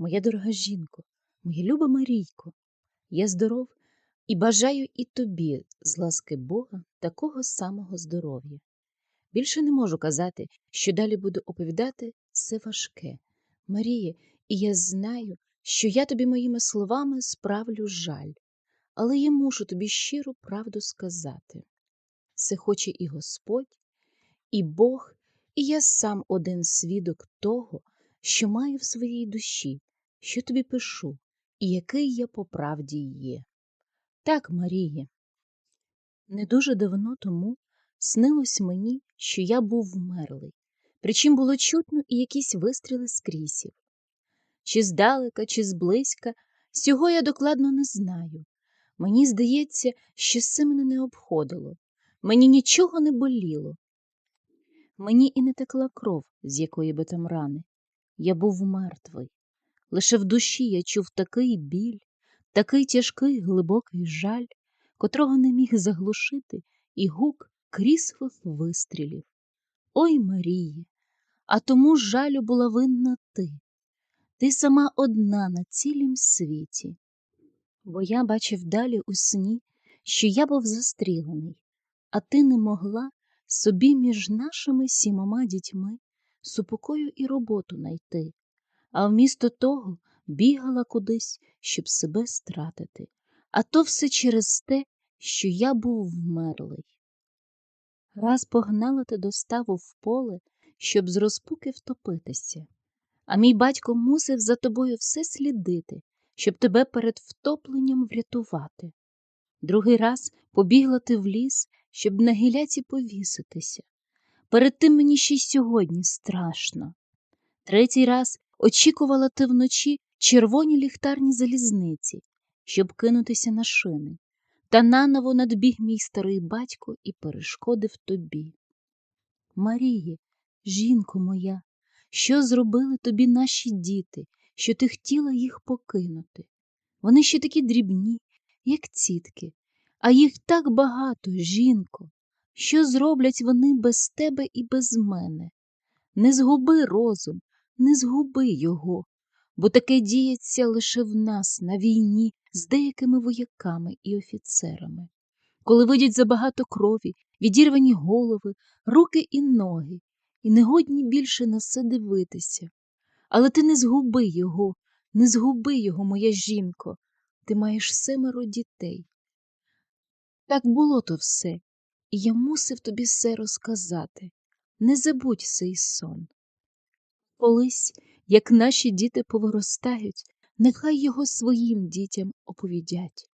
Моя дорога жінко, моя люба Марійко, я здоров і бажаю і тобі, з ласки Бога, такого самого здоров'я. Більше не можу казати, що далі буду оповідати все важке. Маріє, і я знаю, що я тобі моїми словами справлю жаль, але я мушу тобі щиру правду сказати. Це хоче і Господь, і Бог, і я сам один свідок того, що маю в своїй душі, що тобі пишу, і який я по правді є. Так, Маріє, не дуже давно тому снилось мені, що я був вмерлий, причим було чутно і якісь вистріли з крісів. Чи здалека, чи зблизька, цього я докладно не знаю. Мені здається, що це мене не обходило, мені нічого не боліло. Мені і не текла кров, з якої би там рани. Я був мертвий. Лише в душі я чув такий біль, такий тяжкий глибокий жаль, котрого не міг заглушити і гук крісових вистрілів. Ой Маріє, а тому жалю була винна ти. Ти сама одна на цілім світі. Бо я бачив далі у сні, що я був застрілений, а ти не могла собі між нашими сімома дітьми супокою і роботу найти, а вмісто того бігала кудись, щоб себе стратити, а то все через те, що я був вмерлий. Раз погнала ти доставу в поле, щоб з розпуки втопитися, а мій батько мусив за тобою все слідити, щоб тебе перед втопленням врятувати. Другий раз побігла ти в ліс, щоб на гіляці повіситися. Перед тим мені ще й сьогодні страшно. Третій раз очікувала ти вночі червоні ліхтарні залізниці, щоб кинутися на шини, та наново надбіг мій старий батько і перешкодив тобі. Маріє, жінко моя, що зробили тобі наші діти, що ти хотіла їх покинути? Вони ще такі дрібні, як цітки, а їх так багато, жінко. Що зроблять вони без тебе і без мене? Не згуби розум, не згуби його, бо таке діється лише в нас на війні з деякими вояками і офіцерами. Коли видять забагато крові, відірвані голови, руки і ноги, і негодні більше на це дивитися. Але ти не згуби його, не згуби його, моя жінко, ти маєш семеро дітей. Так було то все, і я мусив тобі все розказати. Не забудь цей сон. Колись, як наші діти повиростають, нехай його своїм дітям оповідять.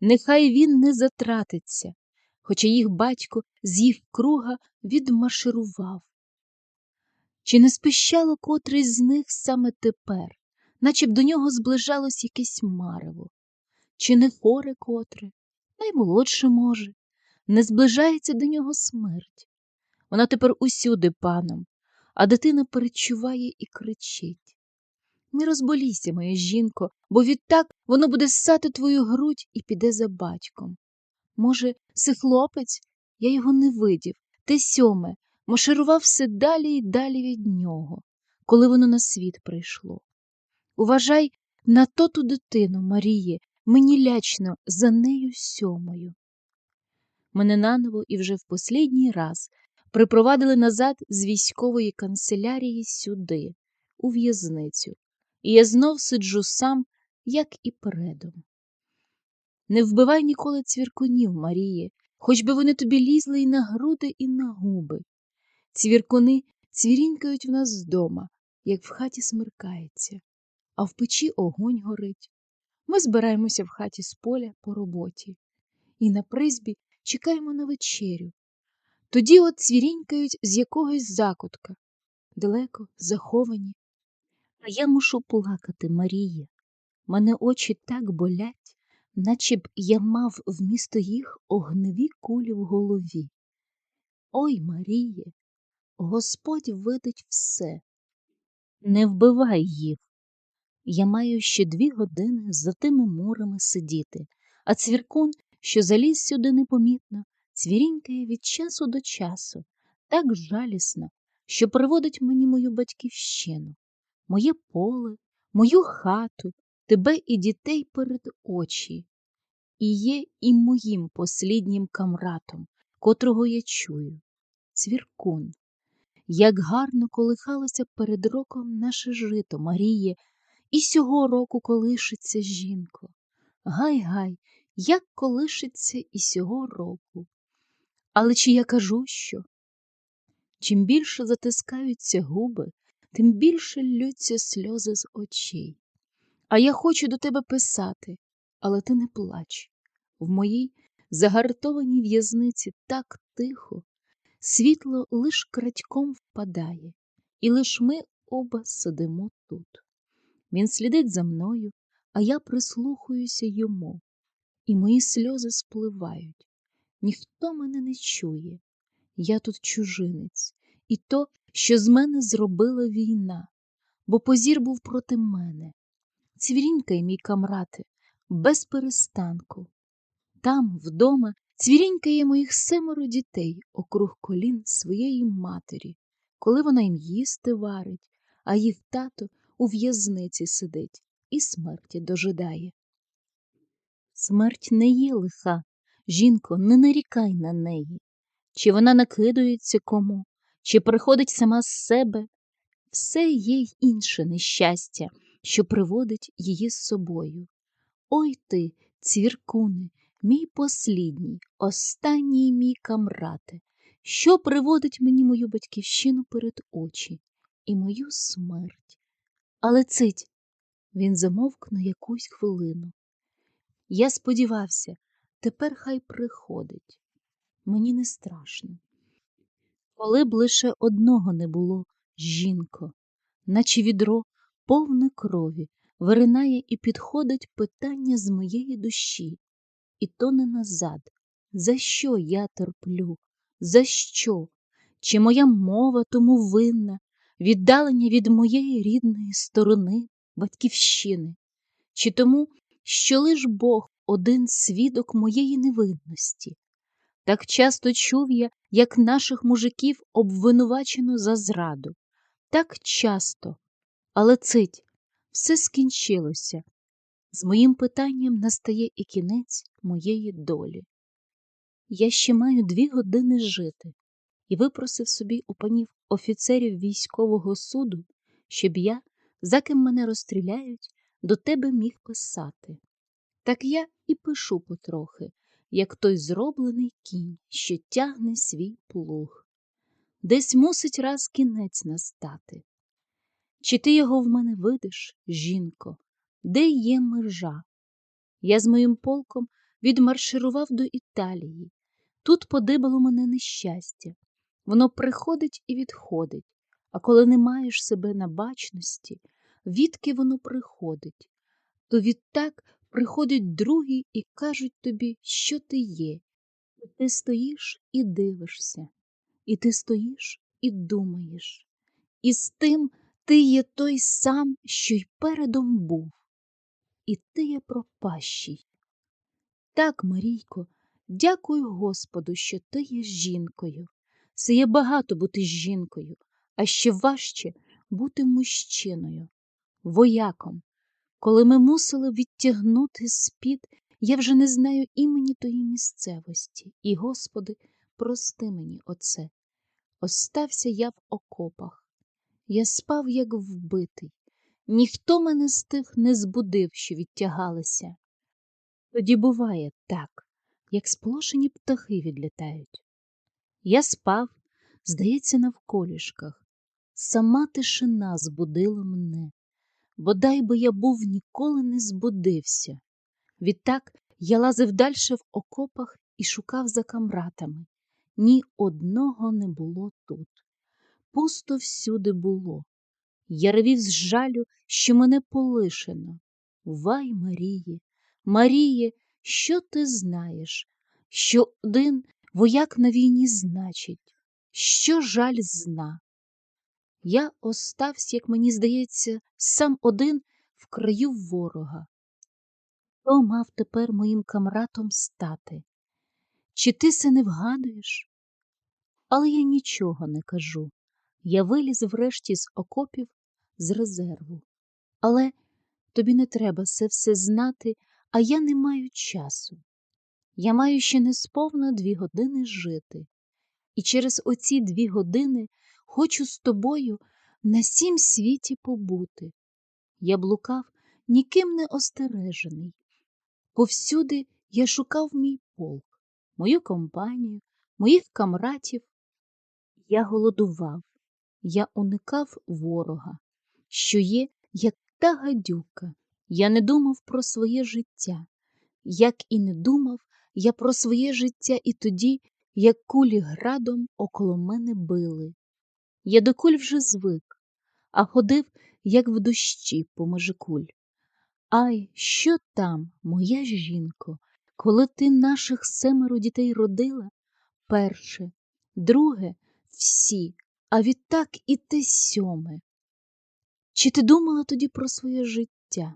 Нехай він не затратиться, хоча їх батько з їх круга відмарширував. Чи не спищало котрийсь з них саме тепер, наче б до нього зближалось якесь марево? Чи не хоре котре, наймолодше може, не зближається до нього смерть? Вона тепер усюди паном, а дитина перечуває і кричить. Не розболійся, моя жінко, бо відтак воно буде ссати твою грудь і піде за батьком. Може, си хлопець? Я його не видів, те сьоме, маширував все далі і далі від нього, коли воно на світ прийшло. Уважай на тоту дитину, Маріє, мені лячно за нею сьомою. Мене наново і вже в послідній раз припровадили назад з військової канцелярії сюди, у в'язницю, і я знов сиджу сам, як і передом. Не вбивай ніколи цвіркунів, Маріє, хоч би вони тобі лізли і на груди, і на губи. Цвіркуни цвірінькають в нас вдома, як в хаті смеркається, а в печі огонь горить. Ми збираємося в хаті з поля по роботі і на призбі чекаємо на вечерю. Тоді от цвірінькають з якогось закутка, далеко заховані. А я мушу плакати, Марія. Мене очі так болять, наче б я мав вмісто їх огневі кулі в голові. Ой, Маріє, Господь видить все. Не вбивай їх. Я маю ще дві години за тими мурами сидіти, а цвіркун, що заліз сюди непомітно, цвірінькає від часу до часу, так жалісно, що приводить мені мою батьківщину, моє поле, мою хату, тебе і дітей перед очі, і є і моїм посліднім камратом, котрого я чую, цвіркун. Як гарно колихалося перед роком наше жито, Маріє, і сього року колишиться жінко. Гай гай, як колишиться і сього року. Але чи я кажу що? Чим більше затискаються губи, тим більше ллються сльози з очей. А я хочу до тебе писати, але ти не плач. В моїй загартованій в'язниці так тихо, світло лиш крадьком впадає, і лиш ми оба сидимо тут. Він слідить за мною, а я прислухаюся йому, і мої сльози спливають. Ніхто мене не чує. Я тут чужинець, і то, що з мене зробила війна, бо позір був проти мене. Цвірінькає, мій камрате, без перестанку. Там, вдома, цвірінькає моїх семеро дітей округ колін своєї матері, коли вона їм їсти варить, а їх тато у в'язниці сидить і смерті дожидає. Смерть не є лиха, жінко, не нарікай на неї. Чи вона накидується кому, чи приходить сама з себе, все є й інше нещастя, що приводить її з собою. Ой ти, цвіркуне, мій послідній, останній мій камрате, що приводить мені мою батьківщину перед очі і мою смерть. Але цить, він замовк на якусь хвилину. Я сподівався, тепер хай приходить. Мені не страшно. Коли б лише одного не було, жінко, наче відро повне крові, виринає і підходить питання з моєї душі, і то не назад. За що я терплю? За що? Чи моя мова тому винна, віддалення від моєї рідної сторони, батьківщини, чи тому, що лиш Бог один свідок моєї невинності? Так часто чув я, як наших мужиків обвинувачено за зраду. Так часто, але цить, все скінчилося. З моїм питанням настає і кінець моєї долі. Я ще маю дві години жити і випросив собі у панів офіцерів військового суду, щоб я, за ким мене розстріляють, до тебе міг писати. Так я і пишу потрохи, як той зроблений кінь, що тягне свій плуг. Десь мусить раз кінець настати. Чи ти його в мене видиш, жінко, де є межа? Я з моїм полком відмарширував до Італії. Тут подибало мене нещастя. Воно приходить і відходить, а коли не маєш себе на бачності, відки воно приходить, то відтак приходять другі і кажуть тобі, що ти є. Ти стоїш і дивишся, і ти стоїш і думаєш. І з тим ти є той сам, що й передом був, і ти є пропащий. Так, Марійко, дякую Господу, що ти є жінкою. Це є багато бути жінкою, а ще важче бути мужчиною, вояком. Коли ми мусили відтягнути спід, я вже не знаю імені тої місцевості, і, Господи, прости мені оце. Остався я в окопах. Я спав, як вбитий. Ніхто мене з тих не збудив, що відтягалися. Тоді буває так, як сплошені птахи відлітають. Я спав, здається, навколішках. Сама тишина збудила мене. Бодай би я був ніколи не збудився. Відтак я лазив дальше в окопах і шукав за камратами. Ні одного не було тут. Пусто всюди було. Я ревів з жалю, що мене полишено. Вай, Маріє, Маріє, що ти знаєш, що один вояк на війні значить, що жаль зна. Я остався, як мені здається, сам один в краю ворога. Хто мав тепер моїм камратом стати? Чи ти се не вгадуєш? Але я нічого не кажу. Я виліз врешті з окопів з резерву. Але тобі не треба це все знати, а я не маю часу. Я маю ще несповно дві години жити, і через оці дві години хочу з тобою на сім світі побути. Я блукав, ніким не остережений. Повсюди я шукав мій полк, мою компанію, моїх камратів. Я голодував, я уникав ворога, що є, як та гадюка. Я не думав про своє життя, як і не думав я про своє життя і тоді, як кулі градом около мене били. Я докуль вже звик, а ходив, як в дощі поміж куль. Ай, що там, моя жінко, коли ти наших семеро дітей родила? Перше, друге, всі, а відтак і те сьоме. Чи ти думала тоді про своє життя?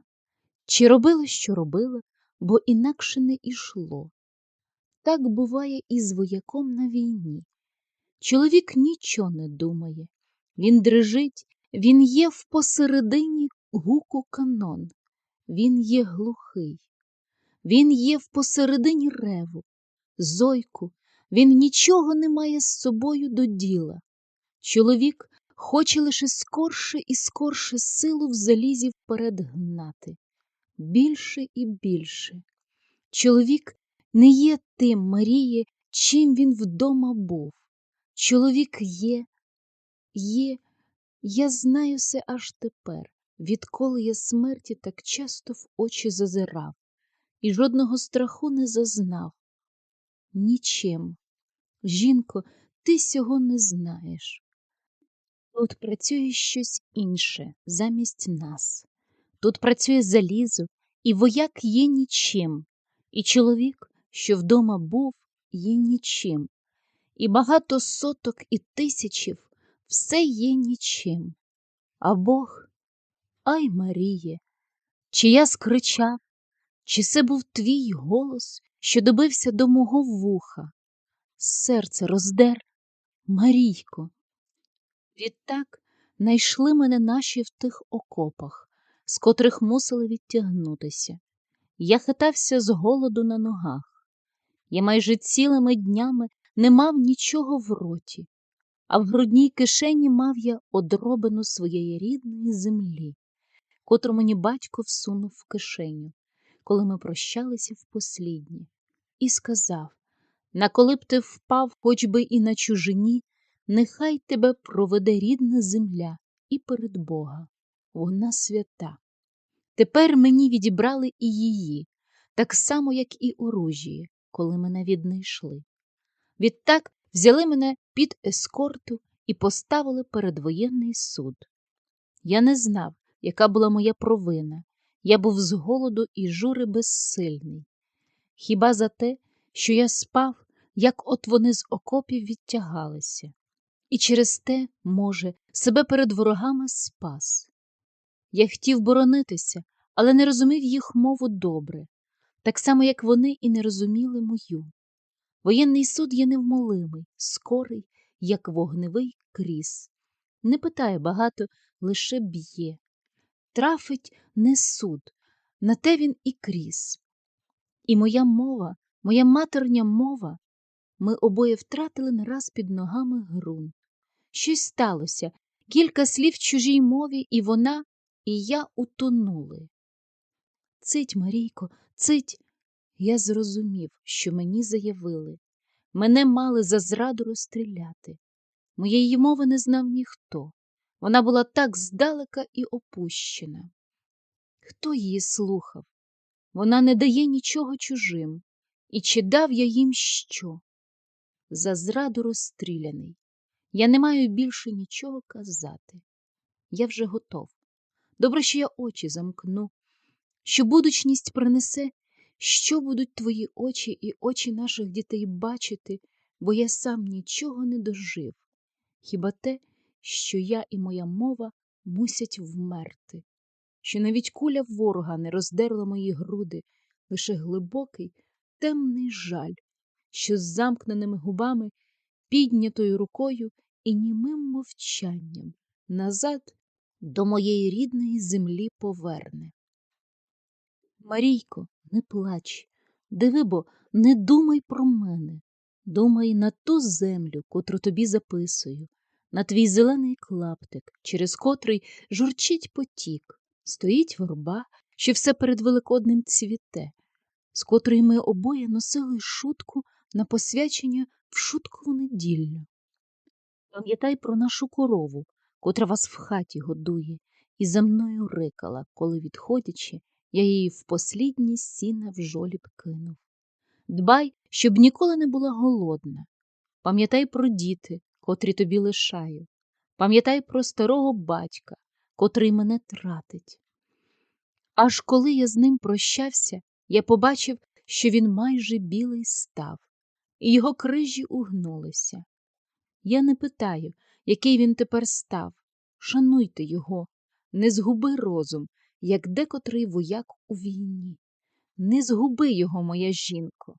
Чи робила, що робила, бо інакше не ішло? Так буває і з вояком на війні. Чоловік нічого не думає, він дрижить, він є в посередині гуку канон, він є глухий, він є в посередині реву, зойку, він нічого не має з собою до діла. Чоловік хоче лише скорше і скорше силу в залізі вперед гнати, більше і більше. Чоловік не є тим, Маріє, чим він вдома був. Чоловік є, є, я знаю це аж тепер, відколи я смерті так часто в очі зазирав і жодного страху не зазнав. Нічим. Жінко, ти сього не знаєш. Тут працює щось інше замість нас. Тут працює залізо, і вояк є нічим, і чоловік, що вдома був, є нічим, і багато соток і тисячів все є нічим. А Бог, ай Маріє, чи я скричав, чи це був твій голос, що добився до мого вуха? Серце роздер, Марійко. Відтак найшли мене наші в тих окопах, з котрих мусили відтягнутися. Я хитався з голоду на ногах. Я майже цілими днями не мав нічого в роті, а в грудній кишені мав я одробину своєї рідної землі, котру мені батько всунув в кишеню, коли ми прощалися в послідні, і сказав на коли б ти впав хоч би і на чужині, нехай тебе проведе рідна земля і перед Бога. Вона свята. Тепер мені відібрали і її, так само, як і оружіє, коли мене віднайшли. Відтак взяли мене під ескорту і поставили перед воєнний суд. Я не знав, яка була моя провина. Я був з голоду і жури безсильний. Хіба за те, що я спав, як от вони з окопів відтягалися, і через те, може, себе перед ворогами спас. Я хотів боронитися, але не розумів їх мову добре, так само, як вони і не розуміли мою. Воєнний суд є невмолимий, скорий, як вогневий кріс. Не питає багато, лише б'є. Трафить не суд, на те він і кріс. І моя мова, моя матерня мова, ми обоє втратили нараз під ногами ґрунт. Щось сталося, кілька слів в чужій мові, і вона, і я утонули. Цить, Марійко, цить. Я зрозумів, що мені заявили. Мене мали за зраду розстріляти. Моєї мови не знав ніхто. Вона була так здалека і опущена. Хто її слухав? Вона не дає нічого чужим. І чи дав я їм що? За зраду розстріляний. Я не маю більше нічого казати. Я вже готов. Добре, що я очі замкну, що будучність принесе, що будуть твої очі і очі наших дітей бачити, бо я сам нічого не дожив, хіба те, що я і моя мова мусять вмерти, що навіть куля ворога не роздерла мої груди, лише глибокий, темний жаль, що з замкненими губами, піднятою рукою і німим мовчанням назад до моєї рідної землі поверне. Марійко, не плач, диви бо, не думай про мене. Думай на ту землю, котру тобі записую, на твій зелений клаптик, через котрий журчить потік, стоїть верба, що все перед Великодним цвіте, з котрої ми обоє носили шутку на посвячення в шуткову неділю. Пам'ятай про нашу корову, котра вас в хаті годує, і за мною рикала, коли, відходячи, я її в послідні сіна в жоліб кинув. Дбай, щоб ніколи не була голодна. Пам'ятай про діти, котрі тобі лишаю. Пам'ятай про старого батька, котрий мене тратить. Аж коли я з ним прощався, я побачив, що він майже білий став, і його крижі угнулися. Я не питаю, який він тепер став. Шануйте його, не згуби розум, як декотрий вояк у війні. Не згуби його, моя жінко.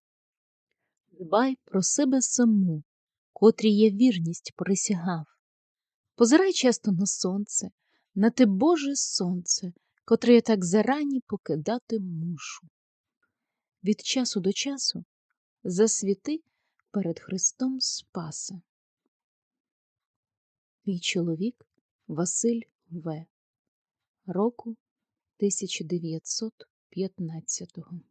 Дбай про себе саму, котрій я вірність присягав. Позирай часто на сонце, на те Боже сонце, котре я так зарані покидати мушу. Від часу до часу засвіти перед Христом Спаса. Твій чоловік Василь В. Року 1915